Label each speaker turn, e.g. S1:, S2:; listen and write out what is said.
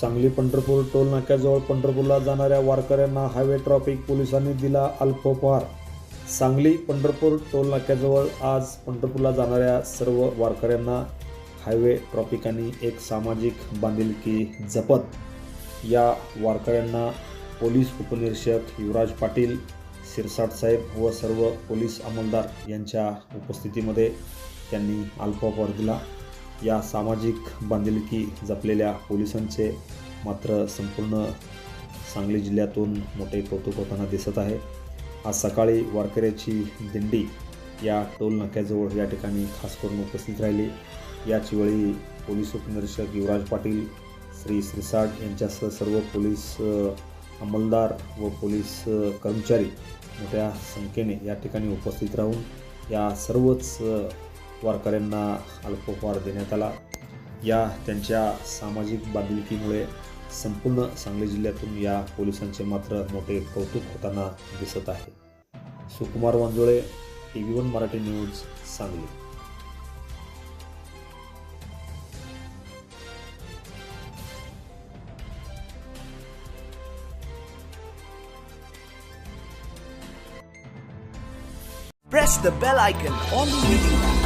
S1: Sangli Pandharpur toll नाक्याजवळ पंढरपूरला जाणाऱ्या वारकऱ्यांना हायवे ट्रॅफिक पोलिसांनी दिला अल्पोपहार. सांगली पंढरपूर टोल नाक्याजवळ आज पंढरपूरला जाणाऱ्या सर्व वारकऱ्यांना हायवे ट्रॉफिकांनी एक सामाजिक बांधिलकी जपत. या वारकऱ्यांना पोलीस उपनिरीक्षक युवराज पाटील शिरसाट साहेब व सर्व पोलीस अंमलदार यांच्या उपस्थितीमध्ये त्यांनी अल्पोपहार दिला. या सामाजिक बांधिलकी जपलेल्या पोलिसांचे मात्र संपूर्ण सांगली जिल्ह्यातून मोठे कौतुक होताना दिसत आहे. आज सकाळी वारकऱ्याची दिंडी या टोल नाक्याजवळ या ठिकाणी खास करून उपस्थित राहिली. याचवेळी पोलीस उपनिरीक्षक युवराज पाटील श्री श्रीसाट यांच्यासह सर्व पोलीस अंमलदार व पोलीस कर्मचारी मोठ्या संख्येने या ठिकाणी उपस्थित राहून या सर्वच वारकऱ्यांना अल्पोपहार देण्यात आला. या त्यांच्या सामाजिक बांधिलकीमुळे संपूर्ण सांगली जिल्ह्यातून या पोलिसांचे मात्र मोठे कौतुक होताना दिसत आहे. Sukumar Wanjule T V one Marathi news Sangli.
S2: Press the bell icon on the video.